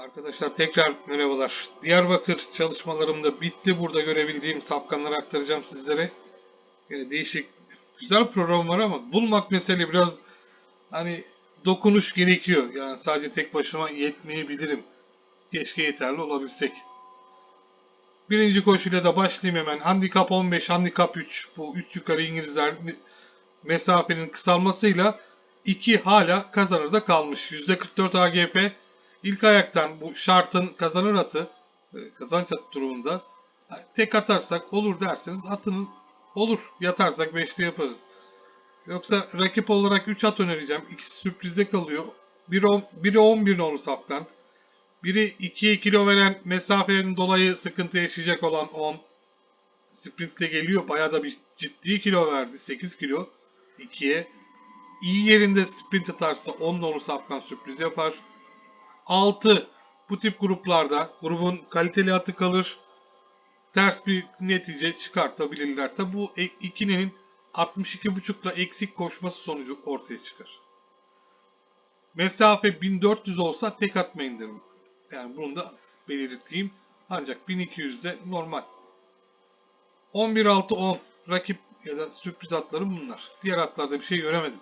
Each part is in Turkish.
Arkadaşlar tekrar merhabalar. Diyarbakır çalışmalarım da bitti. Burada görebildiğim sapkanları aktaracağım sizlere. Yani değişik, güzel program var ama bulmak mesele biraz hani dokunuş gerekiyor. Yani sadece tek başıma yetmeyebilirim. Keşke yeterli olabilsek. Birinci koşuyla da başlayayım hemen. Handikap 15, handikap 3. Bu 3 yukarı İngilizler mesafenin kısalmasıyla 2 hala kazanır da kalmış. %44 AGP İlk ayaktan bu şartın kazanır atı, e, kazanç atı durumunda tek atarsak olur derseniz atının olur. Yatarsak 5'te yaparız. Yoksa rakip olarak 3 at önereceğim. İkisi sürprize kalıyor. Biri, on- biri 11 nolu safkan. Biri 2'ye kilo veren mesafenin dolayı sıkıntı yaşayacak olan 10. Sprintle geliyor. Bayağı da bir ciddi kilo verdi. 8 kilo. 2'ye. İyi yerinde sprint atarsa 10 nolu safkan sürpriz yapar. 6 bu tip gruplarda grubun kaliteli atı kalır. Ters bir netice çıkartabilirler. Tabi bu e- ikilinin 62.5'la eksik koşması sonucu ortaya çıkar. Mesafe 1400 olsa tek atmayın derim. Yani bunu da belirteyim. Ancak 1200'de normal. 11-6-10 rakip ya da sürpriz atlarım bunlar. Diğer atlarda bir şey göremedim.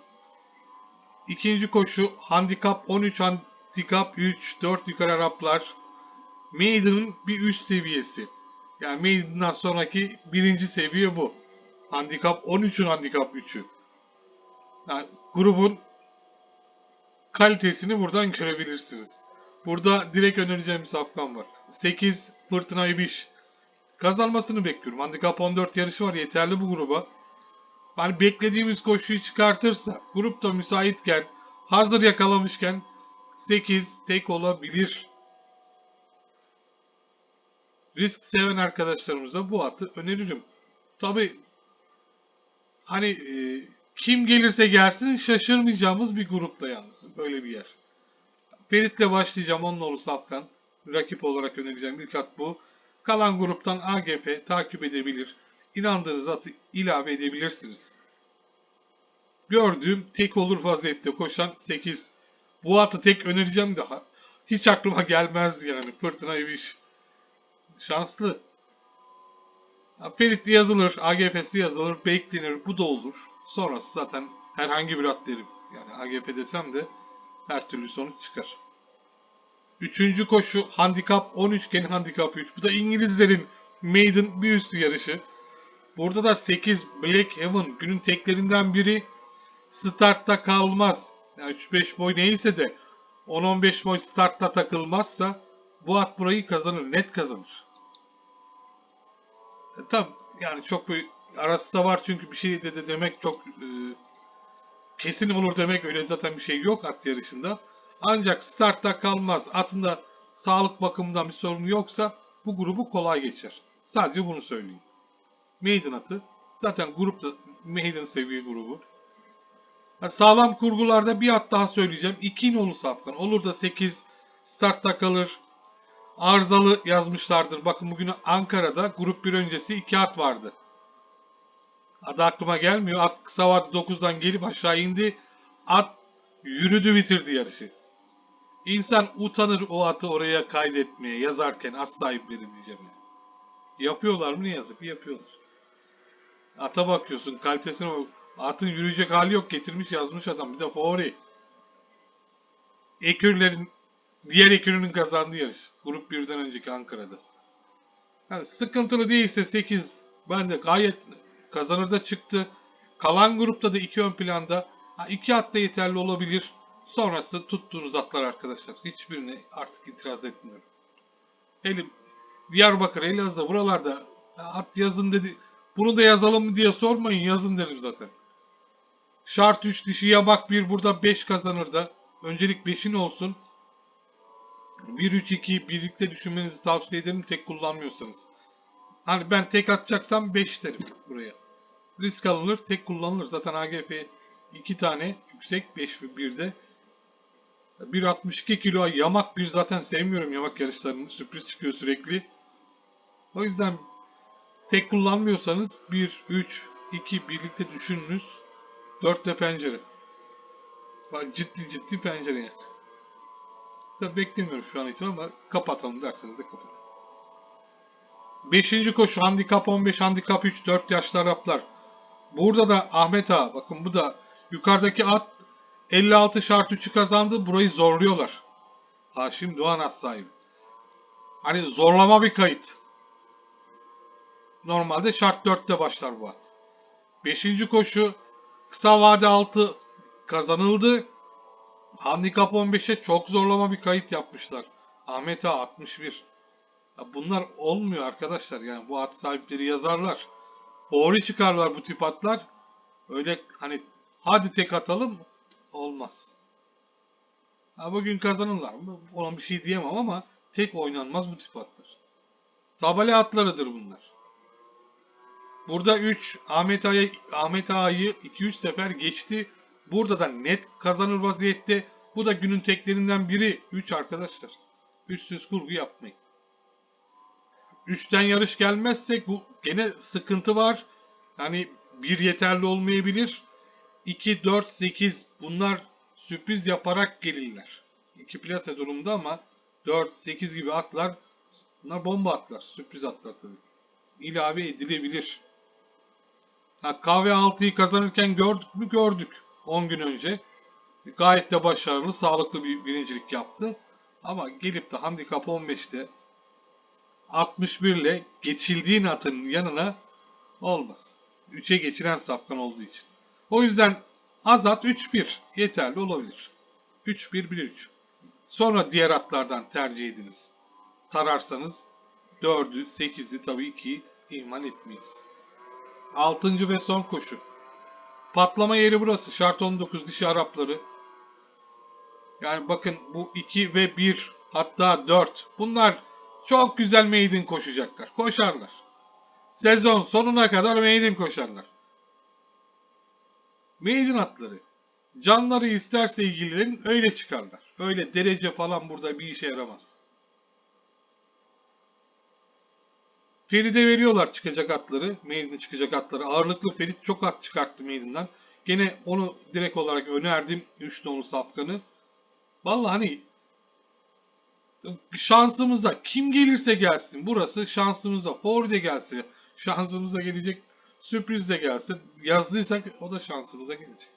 İkinci koşu handikap 13 handikap 3 4 yukarı Araplar. Maiden'ın bir üst seviyesi. Yani Maiden'dan sonraki birinci seviye bu. Handikap 13'ün handikap 3'ü. Yani grubun kalitesini buradan görebilirsiniz. Burada direkt önereceğim bir safkan var. 8 Fırtına İbiş. Kazanmasını bekliyorum. Handikap 14 yarışı var yeterli bu gruba. Yani beklediğimiz koşuyu çıkartırsa, grupta müsaitken, hazır yakalamışken 8 tek olabilir. Risk seven arkadaşlarımıza bu atı öneririm. Tabi hani e, kim gelirse gelsin şaşırmayacağımız bir grupta yalnız. Böyle bir yer. Ferit'le başlayacağım. Onun oğlu Safkan. Rakip olarak önereceğim ilk at bu. Kalan gruptan AGF takip edebilir. İnandığınız atı ilave edebilirsiniz. Gördüğüm tek olur vaziyette koşan 8. Bu atı tek önereceğim daha. Hiç aklıma gelmezdi yani. Fırtına iş. Şanslı. Ferit'li yazılır, AGF'si yazılır, beklenir. Bu da olur. Sonrası zaten herhangi bir at derim. Yani AGF desem de her türlü sonuç çıkar. Üçüncü koşu handikap 13 iken handikap 3. Bu da İngilizlerin maiden bir üstü yarışı. Burada da 8 Black Heaven günün teklerinden biri startta kalmaz. Yani 3-5 boy neyse de 10-15 boy startta takılmazsa bu at burayı kazanır. Net kazanır. E, tabi yani çok bir arası da var çünkü bir şey de, de demek çok e, kesin olur demek öyle zaten bir şey yok at yarışında. Ancak startta kalmaz. Atında sağlık bakımından bir sorunu yoksa bu grubu kolay geçer. Sadece bunu söyleyeyim. Maiden atı. Zaten grupta Maiden seviye grubu. Ha, sağlam kurgularda bir at daha söyleyeceğim. 2 nolu safkan. Olur da 8 startta kalır. Arızalı yazmışlardır. Bakın bugün Ankara'da grup 1 öncesi 2 at vardı. Adı aklıma gelmiyor. At kısa vadede 9'dan gelip aşağı indi. At yürüdü bitirdi yarışı. İnsan utanır o atı oraya kaydetmeye yazarken at sahipleri diyeceğim. Yani. Yapıyorlar mı ne yazık ki yapıyorlar. Ata bakıyorsun kalitesine atın yürüyecek hali yok getirmiş yazmış adam bir de favori. Ekürlerin diğer ekürünün kazandığı yarış. Grup 1'den önceki Ankara'da. Yani sıkıntılı değilse 8 ben de gayet kazanır da çıktı. Kalan grupta da 2 ön planda. Ha, iki at da yeterli olabilir. Sonrası tuttuğunuz atlar arkadaşlar. Hiçbirine artık itiraz etmiyorum. Hele Diyarbakır, Elazığ buralarda "Ya at yazın dedi. Bunu da yazalım mı diye sormayın yazın derim zaten. Şart 3 dişi ya bak bir burada 5 kazanır da. Öncelik 5'in olsun. 1-3-2 birlikte düşünmenizi tavsiye ederim tek kullanmıyorsanız. Hani ben tek atacaksam 5 derim buraya. Risk alınır tek kullanılır. Zaten AGF 2 tane yüksek 5 ve 1'de. 1.62 kilo yamak bir zaten sevmiyorum yamak yarışlarını. Sürpriz çıkıyor sürekli. O yüzden tek kullanmıyorsanız 1, 3, 2 birlikte düşününüz. 4 de pencere. Bak ciddi ciddi pencere yani. Tabii beklemiyorum şu an için ama kapatalım derseniz de kapatın. Beşinci koşu handikap 15, handikap 3, 4 yaşlı Araplar. Burada da Ahmet Ağa bakın bu da yukarıdaki at 56 şart 3'ü kazandı. Burayı zorluyorlar. Haşim Doğan at sahibi. Hani zorlama bir kayıt. Normalde şart 4'te başlar bu at. Beşinci koşu kısa vade 6 kazanıldı. Handikap 15'e çok zorlama bir kayıt yapmışlar. Ahmet Ağa 61. Ya bunlar olmuyor arkadaşlar. Yani bu at sahipleri yazarlar. Favori çıkarlar bu tip atlar. Öyle hani hadi tek atalım olmaz. Ha, bugün kazanırlar mı? Ona bir şey diyemem ama tek oynanmaz bu tip atlar. Tabela atlarıdır bunlar. Burada 3 Ahmet Ağa'yı Ahmet Ağa'yı 2-3 sefer geçti. Burada da net kazanır vaziyette. Bu da günün teklerinden biri. 3 arkadaşlar. Üstsüz kurgu yapmayın. 3'ten yarış gelmezsek bu gene sıkıntı var. Yani bir yeterli olmayabilir. 2, 4, 8 bunlar sürpriz yaparak gelirler. 2 plase durumda ama 4, 8 gibi atlar bunlar bomba atlar. Sürpriz atlar tabii. İlave edilebilir. Ha, kahve 6'yı kazanırken gördük mü? Gördük. 10 gün önce. Gayet de başarılı, sağlıklı bir birincilik yaptı. Ama gelip de handikap 15'te 61 ile geçildiğin atın yanına olmaz. 3'e geçiren sapkan olduğu için. O yüzden Azat 3-1 yeterli olabilir. 3-1-1-3. Sonra diğer atlardan tercih ediniz. Tararsanız 4'ü 8'i tabii ki ihmal etmeyiz. 6. ve son koşu. Patlama yeri burası. Şart 19 dişi Arapları. Yani bakın bu 2 ve 1 hatta 4. Bunlar çok güzel maiden koşacaklar. Koşarlar. Sezon sonuna kadar maiden koşarlar. Maiden atları. Canları isterse ilgililerin öyle çıkarlar. Öyle derece falan burada bir işe yaramaz. Ferit'e veriyorlar çıkacak atları. Maiden'e çıkacak atları. Ağırlıklı Ferit çok at çıkarttı Maiden'dan. Gene onu direkt olarak önerdim. 3 nolu sapkanı. Vallahi hani şansımıza kim gelirse gelsin. Burası şansımıza. Ford de gelse şansımıza gelecek. Sürpriz de gelse. Yazdıysak o da şansımıza gelecek.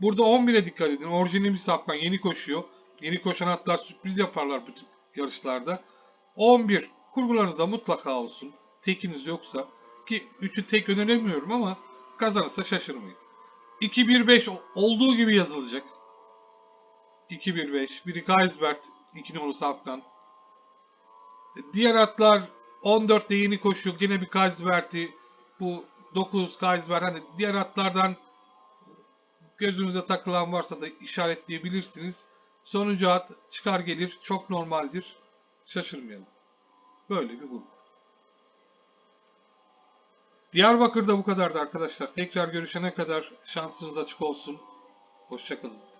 Burada 11'e dikkat edin. Orijinal bir sapkan yeni koşuyor. Yeni koşan atlar sürpriz yaparlar tip yarışlarda. 11 kurgularınızda mutlaka olsun. Tekiniz yoksa ki 3'ü tek öneremiyorum ama kazanırsa şaşırmayın. 2-1-5 olduğu gibi yazılacak. 2-1-5. Biri Kaisbert. 2 numaralı Safkan. Diğer atlar 14'te yeni koşuyor. Yine bir Kaisbert'i. Bu 9 Kaisbert. Hani diğer atlardan gözünüze takılan varsa da işaretleyebilirsiniz. Sonuncu at çıkar gelir. Çok normaldir. Şaşırmayalım. Böyle bir grup. Diyarbakır'da bu kadardı arkadaşlar. Tekrar görüşene kadar şansınız açık olsun. Hoşçakalın.